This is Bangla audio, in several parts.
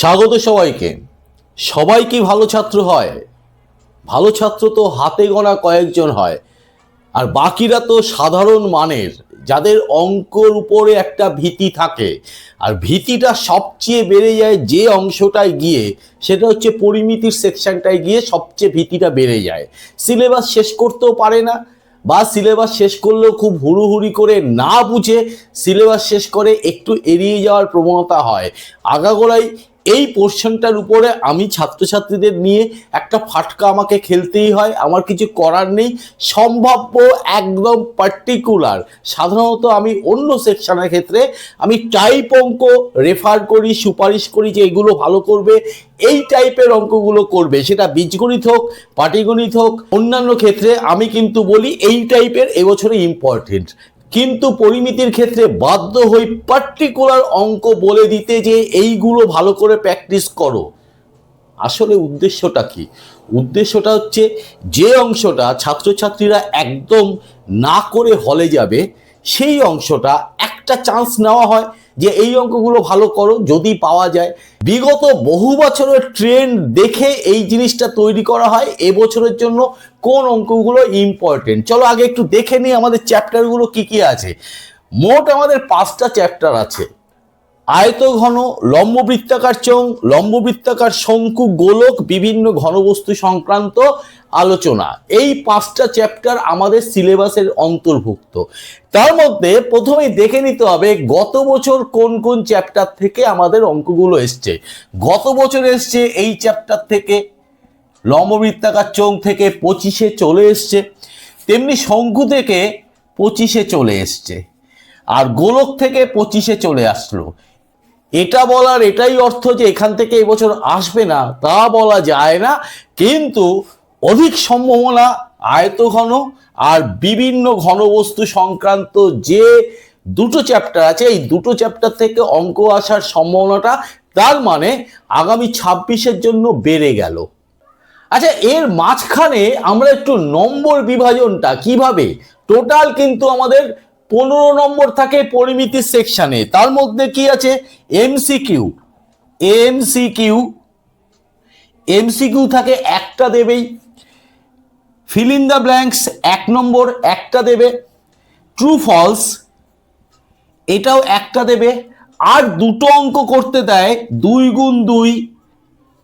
স্বাগত সবাইকে। সবাই কি ভালো ছাত্র হয়? ভালো ছাত্র তো হাতে গোনা কয়েকজন হয়। আর বাকিরা তো সাধারণ মানের, যাদের অঙ্কর উপরে একটা ভীতি থাকে। আর ভীতিটা সবচেয়ে বেড়ে যায় যে অংশটায় গিয়ে, সেটা হচ্ছে পরিমিতির সেকশনটায় গিয়ে সবচেয়ে ভীতিটা বেড়ে যায়। সিলেবাস শেষ করতেও পারে না বা সিলেবাস শেষ করলেও খুব হুড়ুহুড়ি করে না বুঝে সিলেবাস শেষ করে একটু এড়িয়ে যাওয়ার প্রবণতা হয়। আগাগোড়াই এই পোর্শনটার উপরে আমি ছাত্রছাত্রীদের নিয়ে একটা ফাটকা আমাকে খেলতেই হয়, আমার কিছু করার নেই, সম্ভাব্য একদম পার্টিকুলার সাধারণত আমি অন্য সেকশনের ক্ষেত্রে আমি টাইপ অঙ্ক রেফার করি, সুপারিশ করি যে এগুলো ভালো করবে, এই টাইপের অঙ্কগুলো করবে। সেটা বীজগণিত হোক, পাটিগণিত হোক, অন্যান্য ক্ষেত্রে আমি কিন্তু বলি এই টাইপের এবছরে ইম্পর্টেন্ট কিন্তু পরিমিতির ক্ষেত্রে বাধ্য হই পার্টিকুলার অঙ্ক বলে দিতে যে এইগুলো ভালো করে প্র্যাকটিস করো। আসলে উদ্দেশ্যটা কি? উদ্দেশ্যটা হচ্ছে যে অংশটা ছাত্রছাত্রীরা একদম না করে হলে যাবে সেই অংশটা একটা চান্স নেওয়া হয় যে এই অঙ্কগুলো ভালো করো, যদি পাওয়া যায়। বিগত বহু বছরের ট্রেন্ড দেখে এই জিনিসটা তৈরি করা হয় এবছরের জন্য কোন অঙ্কগুলো ইম্পর্টেন্ট চলো আগে একটু দেখে নিই আমাদের চ্যাপ্টারগুলো কি কি আছে। মোট আমাদের পাঁচটা চ্যাপ্টার আছে। আয়ত ঘন লম্ব বৃত্তাকার চোঙ লম্ব শঙ্কু, গোলক, বিভিন্ন ঘনবস্তু সংক্রান্ত আলোচনা। এই পাঁচটা চ্যাপ্টার আমাদের সিলেবাসের অন্তর্ভুক্ত। তার মধ্যে প্রথমেই দেখে নিতে হবে গত বছর কোন কোন চ্যাপ্টার থেকে আমাদের অঙ্কগুলো এসছে। গত বছর এসছে এই চ্যাপ্টার থেকে, লম্ববৃত্তাকার চোঙ থেকে পঁচিশে চলে এসছে, তেমনি শঙ্কু থেকে পঁচিশে চলে এসছে, আর গোলক থেকে পঁচিশে চলে আসলো। এটা বলার এটাই অর্থ যে এখান থেকে এবছর আসবে না, তা বলা যায় না। কিন্তু অধিক সম্ভাবনা আয়তঘন আর বিভিন্ন ঘনবস্তু সংক্রান্ত যে দুটো চ্যাপ্টার আছে, এই দুটো চ্যাপ্টার থেকে অঙ্ক আসার সম্ভাবনাটা তার মানে আগামী ছাব্বিশের জন্য বেড়ে গেল। আচ্ছা এর মাঝখানে আমরা একটু নম্বর বিভাজনটা কীভাবে? টোটাল কিন্তু আমাদের পনেরো নম্বর থাকে পরিমিতি সেকশনে। তার মধ্যে কি আছে? এমসিকিউ এমসিকিউ এমসিকিউ থাকে একটা দেবেই। ফিল ইন দ্য ব্ল্যাঙ্কস এক নম্বর একটা দেবে। ট্রু ফলস এটাও একটা দেবে। আর দুটো অঙ্ক করতে দেয় দুই গুণ দুই,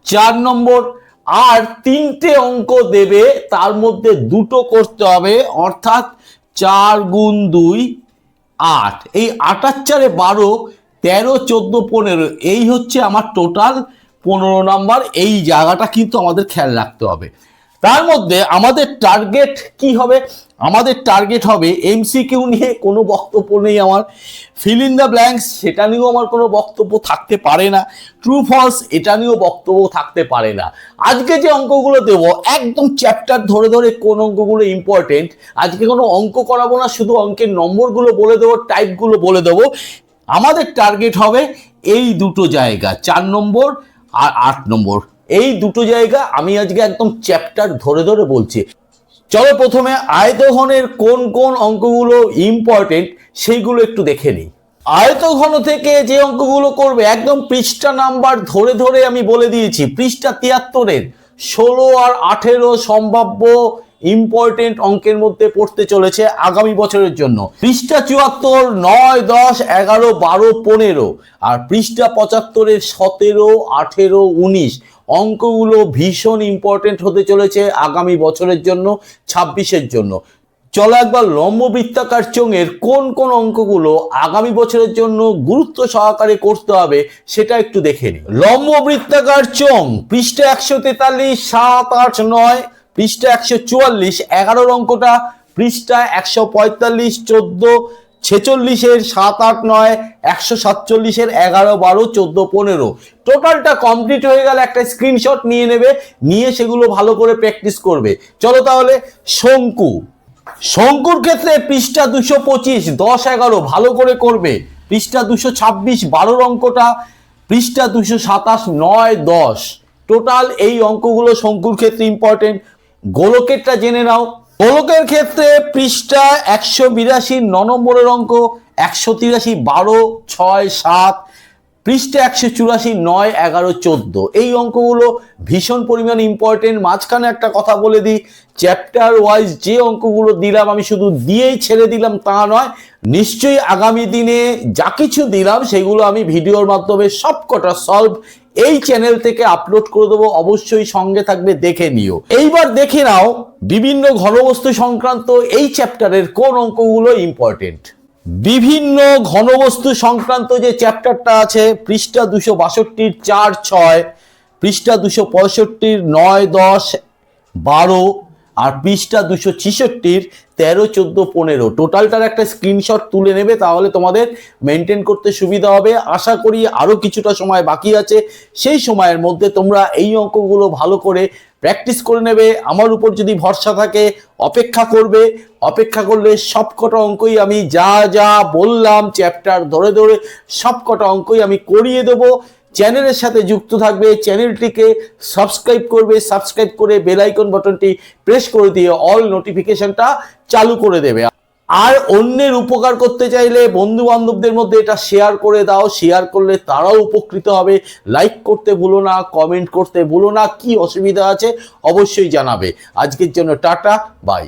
চার নম্বর। আর তিনটে অঙ্ক দেবে, তার মধ্যে দুটো করতে হবে। অর্থাৎ চার গুণ দুই আট। এই আটার চারে বারো, তেরো, চোদ্দ, পনেরো, এই হচ্ছে আমার টোটাল পনেরো নাম্বার এই জায়গাটা কিন্তু আমাদের খেয়াল রাখতে হবে। তার মধ্যে আমাদের টার্গেট কি হবে? আমাদের টার্গেট হবে এমসিকিউ নিয়ে কোনো বক্তব্য নেই আমার। ফিল ইন দ্য ব্ল্যাঙ্কস সেটা নিয়েও আমার কোনো বক্তব্য থাকতে পারে না। ট্রু ফলস এটা নিয়েও বক্তব্য থাকতে পারে না। আজকে যে অঙ্কগুলো দেব, একদম চ্যাপ্টার ধরে ধরে কোন অঙ্কগুলো ইম্পর্টেন্ট আজকে কোনো অঙ্ক করাবো না, শুধু অঙ্কের নম্বরগুলো বলে দেবো টাইপগুলো বলে দেবো। আমাদের টার্গেট হবে এই দুটো জায়গা, চার নম্বর আর আট নম্বর। এই দুটো জায়গা আমি আজকে একদম চ্যাপ্টার ধরে ধরে বলছি। চলো প্রথমে আয়তঘনের কোন কোন অঙ্কগুলো ইম্পর্টেন্ট সেইগুলো একটু দেখে নিই। আয়তঘন থেকে যে অঙ্কগুলো করবে, একদম পৃষ্ঠা নাম্বার ধরে ধরে আমি বলে দিয়েছি, পৃষ্ঠা তিয়াত্তরের, ষোলো আর আঠেরো সম্ভাব্য ইম্পর্টেন্ট অঙ্কের মধ্যে পড়তে চলেছে আগামী বছরের জন্য। পৃষ্ঠা চুয়াত্তর, নয়, দশ, এগারো, বারো, পনেরো আর পৃষ্ঠা পঁচাত্তরের সতেরো, আঠেরো, উনিশ। অঙ্কগুলো ভীষণ ইম্পর্টেন্ট হতে চলেছে আগামী বছরের জন্য, ছাব্বিশের জন্য। চলো একবার লম্ব বৃত্তাকার চোঙের কোন কোন অঙ্কগুলো আগামী বছরের জন্য গুরুত্ব সহকারে করতে হবে সেটা একটু দেখে নিই। লম্ব বৃত্তাকার চোঙ, পৃষ্ঠা একশো তেতাল্লিশ, সাত, আট, নয় পৃষ্ঠা একশো চুয়াল্লিশ এগারোর অঙ্কটা, পৃষ্ঠা একশো পঁয়তাল্লিশ, চোদ্দ, ছেচল্লিশের সাত আট নয়, একশো সাতচল্লিশের এগারো বারো, চোদ্দ পনেরো। টোটালটা কমপ্লিট হয়ে গেলে একটা স্ক্রিনশট নিয়ে নেবে, নিয়ে সেগুলো ভালো করে প্র্যাকটিস করবে। চলো তাহলে শঙ্কু। শঙ্কুর ক্ষেত্রে পৃষ্ঠা দুশো পঁচিশ, দশ এগারো, ভালো করে করবে। পৃষ্ঠা দুশো ছাব্বিশ বারোর অঙ্কটা, পৃষ্ঠা দুশো সাতাশ, নয়, দশ। টোটাল এই অঙ্কগুলো শঙ্কুর ক্ষেত্রে ইম্পর্টেন্ট গোলকেরটা জেনে নাও। গোলকের ক্ষেত্রে পৃষ্ঠা একশো বিরাশি ন নম্বরের অঙ্ক, একশো তিরাশি বারো, ছয়, সাত পৃষ্ঠে একশো চুরাশি, নয়, এগারো, চোদ্দ। এই অঙ্কগুলো ভীষণ পরিমাণ ইম্পর্টেন্ট মাঝখানে একটা কথা বলে দিই চ্যাপ্টার ওয়াইজ যে অঙ্কগুলো দিলাম, আমি শুধু দিয়েই ছেড়ে দিলাম, তা নয়, নিশ্চয়ই আগামী দিনে যা কিছু দিলাম, সেগুলো আমি ভিডিওর মাধ্যমে সবকটা সলভ এই চ্যানেল থেকে আপলোড করে দেবো। অবশ্যই সঙ্গে থাকবে, দেখে নিও। এইবার দেখে নাও, বিভিন্ন ঘনবস্তু সংক্রান্ত এই চ্যাপ্টারের কোন অঙ্কগুলো ইম্পর্টেন্ট বিভিন্ন ঘনবস্তু সংক্রান্ত যে চ্যাপ্টারটা আছে, পৃষ্ঠা দুশো বাষট্টির চার ছয়, পৃষ্ঠা দুশো পঁয়ষট্টির নয় দশ বারো আর পৃষ্ঠা দুশো ছিষট্টির তেরো, চোদ্দ, পনেরো। টোটালটার একটা স্ক্রিনশট তুলে নেবে, তাহলে তোমাদের মেনটেন করতে সুবিধা হবে। আশা করি আরও কিছুটা সময় বাকি আছে। সেই সময়ের মধ্যে তোমরা এই অঙ্কগুলো ভালো করে প্র্যাকটিস করে নেবে। আমার উপর যদি ভরসা থাকে, অপেক্ষা করবে। অপেক্ষা করলে সবকটা অঙ্কই আমি যা যা বললাম চ্যাপ্টার ধরে ধরে সবকটা অঙ্কই আমি করিয়ে দেবো। চ্যানেলের সাথে যুক্ত থাকবে, চ্যানেলটিকে সাবস্ক্রাইব করবে সাবস্ক্রাইব করে বেল আইকন বাটনটি প্রেস করে দিয়ে অল নোটিফিকেশনটা চালু করে দেবে। আর অন্যের উপকার করতে চাইলে বন্ধু বান্ধবদের মধ্যে এটা শেয়ার করে দাও শেয়ার করলে তারাও উপকৃত হবে। লাইক করতে ভুলো না কমেন্ট করতে ভুলো না, কি অসুবিধা আছে অবশ্যই জানাবে। আজকের জন্য টাটা বাই